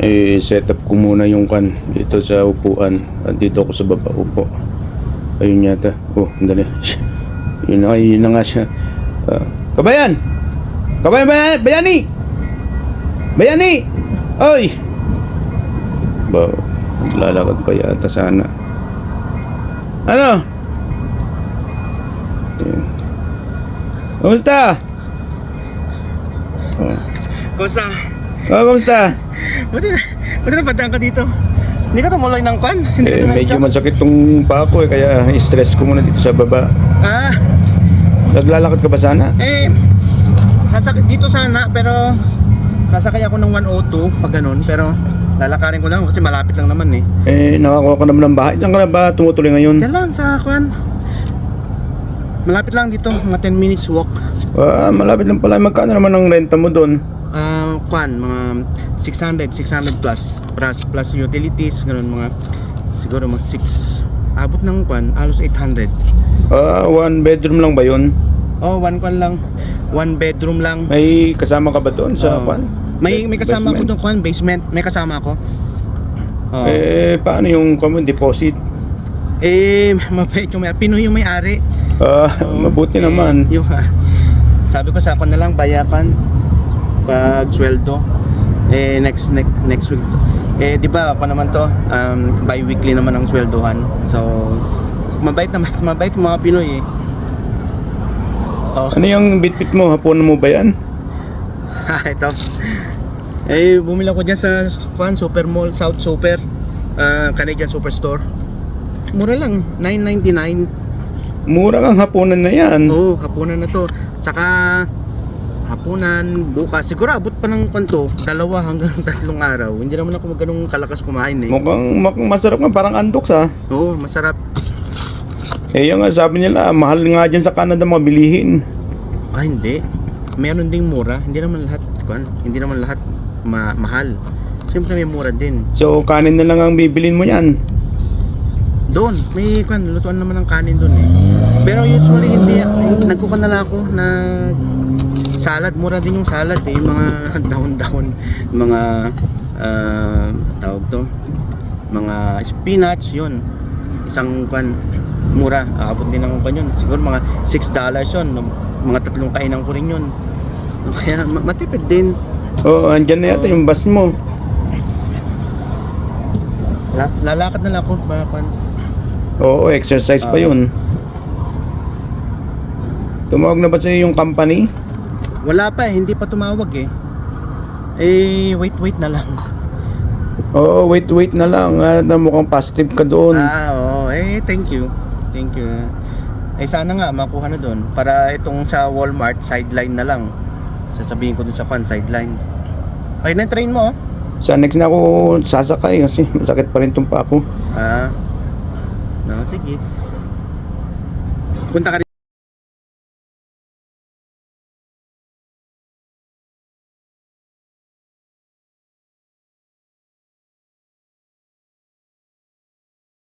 eh set up ko muna yung kan dito sa upuan. At dito ako sa baba upo. Ayun yata. Oh andali. Yun na yun na nga siya. Ah, kabayan! Kabayan bayan, bayani! Bayani! Oy! Ba lalakad pa yata sana. Ano? Ayun. Kumusta? Oh. Kumusta? Oh, kumusta? Buti na, buti na padaan ka dito. Hindi ka tumuloy ng kwan? Hindi Eh, medyo masakit tong paa ko eh, kaya stress ko muna dito sa baba. Ah, Naglalakad ka ba sana? eh, sasakit dito sana, pero sasakay ako ng 102 pag ganun, pero lalakarin ko lang kasi malapit lang naman eh. Eh, nakakuha ka naman ng bahay. Saan ka na ba tumutuloy ngayon? Diyan lang sa kwan. Malapit lang dito, mga 10 minutes walk. Ah, malapit lang pala. Magkano naman ang renta mo doon? Kwan, mga 600, 600 plus. Plus, plus utilities, ganun mga, siguro mga 6, abot ng kwan, halos 800. Ah, one bedroom lang ba yun? Oh, one kwan lang. One bedroom lang. May kasama ka ba doon sa Oo. kwan? May may kasama Basement? ako doon kwan, basement. May kasama ako. Oh. Eh, Eh, paano yung mo, deposit? mabait yung may Pinoy yung may-ari. Ah, Oo. mabuti Eh, naman. Yung ah, sabi ko sa ako na lang bayakan pag sweldo. Eh next next next week. to. Eh di ba ako naman to um, bi-weekly naman ang sweldohan. So mabait naman mabait mga Pinoy eh. Oh, Ano yung bitbit mo? Hapunan mo ba yan? ito. Eh bumili ako diyan sa Fan Super Mall South Super ah, Canadian Superstore. Mura lang, 9.99. Mura kang hapunan na yan. Oo, hapunan na to. Saka hapunan, bukas. Siguro abot pa ng kwanto, dalawa hanggang tatlong araw. Hindi naman ako ganung kalakas kumain eh. Mukhang, mukhang masarap nga, parang andok sa. Oo, masarap. Eh, yung nga sabi nila, mahal nga dyan sa Canada mga bilihin. Ah, hindi. Meron ding mura. Hindi naman lahat, kwan, hindi naman lahat ma- mahal. Siyempre may mura din. So, kanin na lang ang bibilin mo yan. Doon, may kwan, lutuan naman ng kanin doon eh. Pero usually hindi, nagkukan na lang ako na salad, mura din yung salad eh, yung mga down-down, mga ah, tawag to, mga spinach, yun. Isang kwan, mura, aabot din ng kwan yun. Siguro mga 6 dollars yun, mga tatlong kainan ko rin yun. Kaya ma- matipid din. Oo, oh, andyan na yata yung bus mo. La- lalakad na lang ako, baka kwan. Oo, exercise pa Ah. yun. Tumawag na ba sa'yo yung company? Wala pa eh, hindi pa tumawag eh. Eh, wait, wait na lang. Oo, wait, wait na lang. Ah, na mukhang positive ka doon. Ah, oo. Eh, thank you. Thank you. Eh, sana nga makuha na doon. Para itong sa Walmart, sideline na lang. Sasabihin ko dun sa pan, sideline. Ay, na train mo, oh. Sa next na ako sasakay kasi masakit pa rin tong pa ako. Ah. No, sige. Punta ka rin.